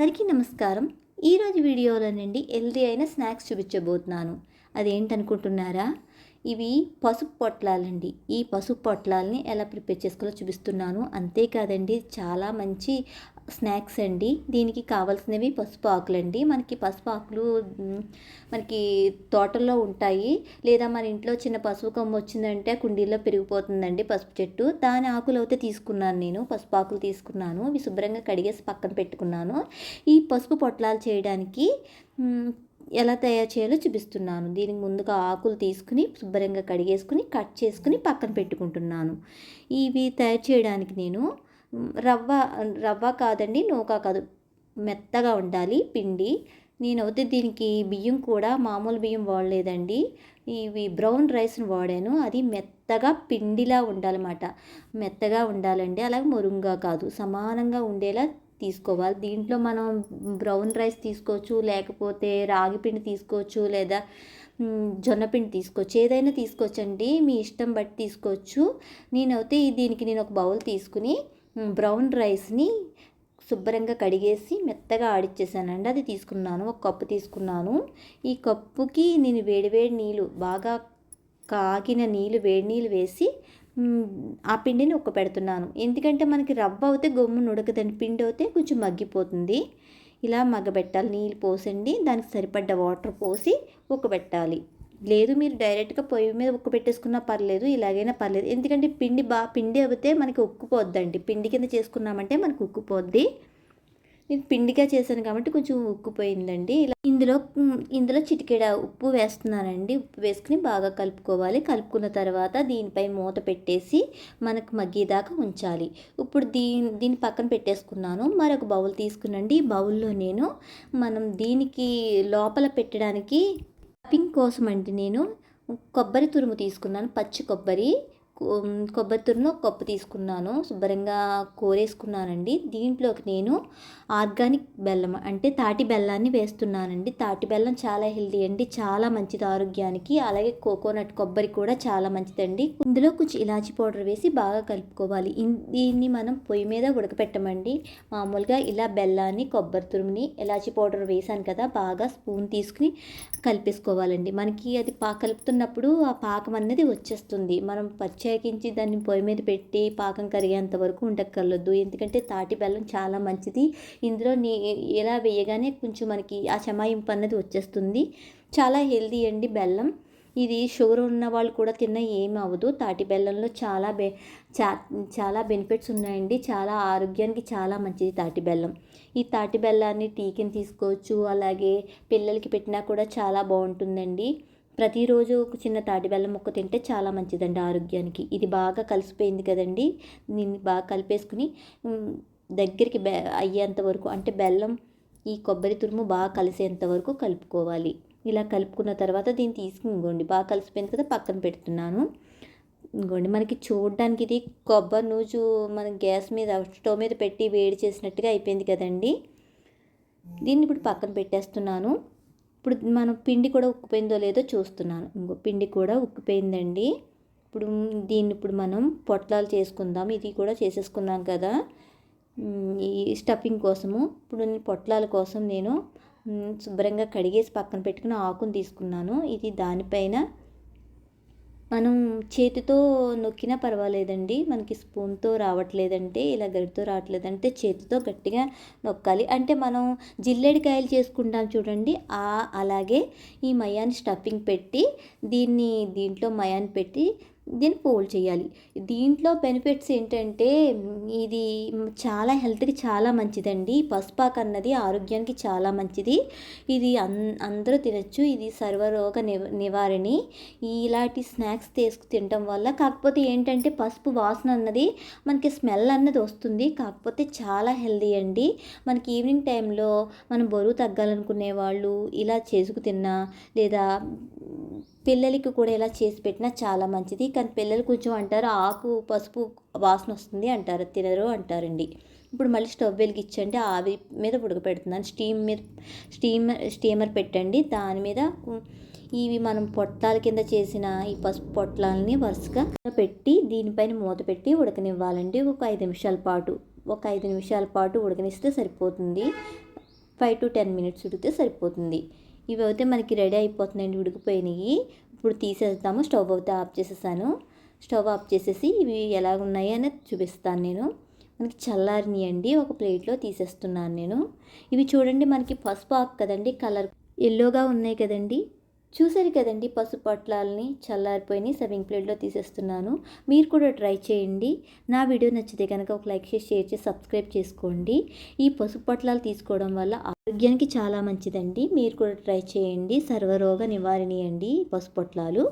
అందరికీ నమస్కారం. ఈరోజు వీడియోలో నుండి హెల్దీ అయిన స్నాక్స్ చూపించబోతున్నాను. అదేంటనుకుంటున్నారా? ఇవి పసుపు పొట్లాలండి. ఈ పసుపు పొట్లాలని ఎలా ప్రిపేర్ చేసుకోవాలో చూపిస్తున్నాను. అంతేకాదండి చాలా మంచి స్నాక్స్ అండి. దీనికి కావాల్సినవి పసుపు ఆకులండి. మనకి పసుపు ఆకులు మనకి తోటల్లో ఉంటాయి. లేదా మన ఇంట్లో చిన్న పసుపు కొమ్మ వచ్చిందంటే కుండీలో పెరిగిపోతుందండి పసుపు చెట్టు. దాని ఆకులు అయితే తీసుకున్నాను నేను. పసుపు ఆకులు తీసుకున్నాను. ఇవి శుభ్రంగా కడిగేసి పక్కన పెట్టుకున్నాను. ఈ పసుపు పొట్లాలు చేయడానికి ఎలా తయారు చేయాలో చూపిస్తున్నాను. దీనికి ముందుగా ఆకులు తీసుకుని శుభ్రంగా కడిగేసుకుని కట్ చేసుకుని పక్కన పెట్టుకుంటున్నాను. ఇవి తయారు చేయడానికి నేను రవ్వ రవ్వ కాదండి నూక కాదు మెత్తగా ఉండాలి పిండి. నేనైతే దీనికి బియ్యం కూడా మామూలు బియ్యం వాడలేదండి. ఇవి బ్రౌన్ రైస్ని వాడాను. అది మెత్తగా పిండిలా ఉండాలన్నమాట. మెత్తగా ఉండాలండి అలాగే మురుంగా కాదు సమానంగా ఉండేలా తీసుకోవాలి. దీంట్లో మనం బ్రౌన్ రైస్ తీసుకోవచ్చు లేకపోతే రాగి పిండి తీసుకోవచ్చు లేదా జొన్నపిండి జొన్న పిండి తీసుకోవచ్చు. ఏదైనా తీసుకోవచ్చండి. మీ ఇష్టం బట్టి తీసుకోవచ్చు. నేనైతే దీనికి నేను ఒక బౌల్ తీసుకుని బ్రౌన్ రైస్ని శుభ్రంగా కడిగేసి మెత్తగా ఆడిచ్చేసానండి. అది తీసుకున్నాను. ఒక కప్పు తీసుకున్నాను. ఈ కప్పుకి నేను వేడివేడి నీళ్ళు బాగా కాగిన నీళ్ళు వేడి నీళ్ళు వేసి ఆ పిండిని ఉక్క పెడుతున్నాను ఎందుకంటే మనకి రవ్వ అయితే గమ్మున ఉడకదండి పిండి అయితే కొంచెం మగ్గిపోతుంది. ఇలా మగ్గబెట్టాలి. నీళ్ళు పోసండి. దానికి సరిపడ్డ వాటర్ పోసి ఉక్కబెట్టాలి. లేదు మీరు డైరెక్ట్గా పొయ్యి మీద ఉక్క పెట్టేసుకున్నా పర్లేదు ఇలాగైనా పర్లేదు. ఎందుకంటే పిండి బా పిండి అయితే మనకి ఉక్కుపోద్దండి. పిండి కింద చేసుకున్నామంటే మనకు ఉక్కుపోద్ది. నేను పిండిగా చేశాను కాబట్టి కొంచెం ఉక్కుపోయిందండి. ఇలా ఇందులో ఇందులో చిటికెడ ఉప్పు వేస్తున్నానండి. ఉప్పు వేసుకుని బాగా కలుపుకోవాలి. కలుపుకున్న తర్వాత దీనిపై మూత పెట్టేసి మనకు మగ్గేదాకా ఉంచాలి. ఇప్పుడు దీని దీన్ని పక్కన పెట్టేసుకున్నాను. మరొక బౌల్ తీసుకునండి. ఈ బౌల్లో నేను మనం దీనికి లోపల పెట్టడానికి పింక్ కోసం అండి నేను కొబ్బరి తురుము తీసుకున్నాను. పచ్చి కొబ్బరి. కొబ్బరి తురుము ఒక కప్పు తీసుకున్నాను. శుభ్రంగా కోరేసుకున్నానండి. దీంట్లోకి నేను ఆర్గానిక్ బెల్లం అంటే తాటి బెల్లాన్ని వేస్తున్నానండి. తాటి బెల్లం చాలా హెల్దీ అండి. చాలా మంచిది ఆరోగ్యానికి. అలాగే కోకోనట్ కొబ్బరి కూడా చాలా మంచిదండి. ఇందులో కొంచెం ఇలాచి పౌడర్ వేసి బాగా కలుపుకోవాలి. దీన్ని మనం పొయ్యి మీద ఉడకపెట్టమండి. మామూలుగా ఇలా బెల్లాన్ని కొబ్బరి తురుముని ఇలాచి పౌడర్ వేసాను కదా బాగా స్పూన్ తీసుకుని కలిపేసుకోవాలండి. మనకి అది పా కలుపుతున్నప్పుడు ఆ పాకం అనేది వచ్చేస్తుంది. మనం పచ్చ ప్రత్యేకించి దాన్ని పొయ్యి మీద పెట్టి పాకం కరిగేంత వరకు ఉండక్కర్లేదు. ఎందుకంటే తాటి బెల్లం చాలా మంచిది. ఇందులో నీ ఎలా వేయగానే కొంచెం మనకి ఆ చమాయింపు అన్నది వచ్చేస్తుంది. చాలా హెల్దీ అండి బెల్లం. ఇది షుగర్ ఉన్న వాళ్ళు కూడా తిన్న ఏం అవ్వదు. తాటి బెల్లంలో చాలా బె చా చాలా బెనిఫిట్స్ ఉన్నాయండి. చాలా ఆరోగ్యానికి చాలా మంచిది తాటి బెల్లం. ఈ తాటి బెల్లాన్ని టీకిని తీసుకోవచ్చు. అలాగే పిల్లలకి పెట్టినా కూడా చాలా బాగుంటుందండి. ప్రతిరోజు ఒక చిన్న తాటి బెల్లం ముక్క తింటే చాలా మంచిదండి ఆరోగ్యానికి. ఇది బాగా కలిసిపోయింది కదండి. దీన్ని బాగా కలిపేసుకుని దగ్గరికి బె అయ్యేంత వరకు అంటే బెల్లం ఈ కొబ్బరి తురుము బాగా కలిసేంత వరకు కలుపుకోవాలి. ఇలా కలుపుకున్న తర్వాత దీన్ని తీసుకుని ఇంకోండి బాగా కలిసిపోయింది కదా పక్కన పెడుతున్నాను. ఇంకోండి మనకి చూడడానికి ఇది కొబ్బరి నూజు మనం గ్యాస్ మీద స్టవ్ మీద పెట్టి వేడి చేసినట్టుగా అయిపోయింది కదండి. దీన్ని ఇప్పుడు పక్కన పెట్టేస్తున్నాను. ఇప్పుడు మనం పిండి కూడా ఉక్కిపోయిందో లేదో చూస్తున్నాను. ఇంకో పిండి కూడా ఉక్కిపోయిందండి. ఇప్పుడు దీన్ని ఇప్పుడు మనం పొట్లాలు చేసుకుందాం. ఇది కూడా చేసేసుకున్నాం కదా. ఈ స్టఫింగ్ కోసము. ఇప్పుడు పొట్లాల కోసం నేను శుభ్రంగా కడిగేసి పక్కన పెట్టుకుని ఆకును తీసుకున్నాను. ఇది దానిపైన మనం చేతితో నొక్కినా పర్వాలేదండి. మనకి స్పూన్తో రావట్లేదంటే ఇలా గరిటతో రావట్లేదంటే చేతితో గట్టిగా నొక్కాలి. అంటే మనం జిల్లేడికాయలు చేసుకుంటాం చూడండి. ఆ అలాగే ఈ మయాన్ని స్టఫింగ్ పెట్టి దీన్ని దీంట్లో మయాన్ని పెట్టి దీన్ని ఫోల్డ్ చేయాలి. దీంట్లో బెనిఫిట్స్ ఏంటంటే ఇది చాలా హెల్త్కి చాలా మంచిదండి. పసుపాకు అన్నది ఆరోగ్యానికి చాలా మంచిది. ఇది అన్ అందరూ తినచ్చు. ఇది సర్వరోగ నివ నివారణి. ఇలాంటి స్నాక్స్ తీసుకు తినటం వల్ల కాకపోతే ఏంటంటే పసుపు వాసన అన్నది మనకి స్మెల్ అన్నది వస్తుంది. కాకపోతే చాలా హెల్దీ అండి. మనకి ఈవినింగ్ టైంలో మనం బరువు తగ్గాలనుకునే వాళ్ళు ఇలా చేసుకు తిన్నా లేదా పిల్లలకి కూడా ఇలా చేసి పెట్టినా చాలా మంచిది. కానీ పిల్లలు కొంచెం అంటారు ఆకు పసుపు వాసన వస్తుంది అంటారు తినరు అంటారండి. ఇప్పుడు మళ్ళీ స్టవ్ వెలిగించండి ఆవి మీద ఉడకపెడుతున్నాను స్టీమ్ మీద స్టీమర్ స్టీమర్ పెట్టండి. దాని మీద ఇవి మనం పొట్టాల కింద చేసిన ఈ పసుపు పొట్లాలని వరుసగా పెట్టి దీనిపైన మూత పెట్టి ఉడకనివ్వాలండి. ఒక ఐదు నిమిషాల పాటు ఒక ఐదు నిమిషాల పాటు ఉడకనిస్తే సరిపోతుంది. ఫైవ్ టు టెన్ మినిట్స్ ఉడికితే సరిపోతుంది. ఇవి అయితే మనకి రెడీ అయిపోతున్నాయండి ఉడికిపోయినాయి. ఇప్పుడు తీసేద్దాము స్టవ్ అయితే ఆఫ్ చేసేసాను. స్టవ్ ఆఫ్ చేసేసి ఇవి ఎలా ఉన్నాయి అనేది చూపిస్తాను నేను. మనకి చల్లారినాయండి ఒక ప్లేట్లో తీసేస్తున్నాను నేను. ఇవి చూడండి మనకి పసుపు ఆకు కదండి కలర్ ఎల్లోగా ఉన్నాయి కదండి. చూసారు కదండి పసుపు పొట్లాలని చల్లారిపోయి సర్వింగ్ ప్లేట్లో తీసేస్తున్నాను. మీరు కూడా ట్రై చేయండి. నా వీడియో నచ్చితే కనుక ఒక లైక్ చేసి షేర్ చేసి సబ్స్క్రైబ్ చేసుకోండి. ఈ పసుపు పొట్లాలు తీసుకోవడం వల్ల ఆరోగ్యానికి చాలా మంచిదండి. మీరు కూడా ట్రై చేయండి. సర్వరోగ నివారణి అండి పసుపు పొట్లాలు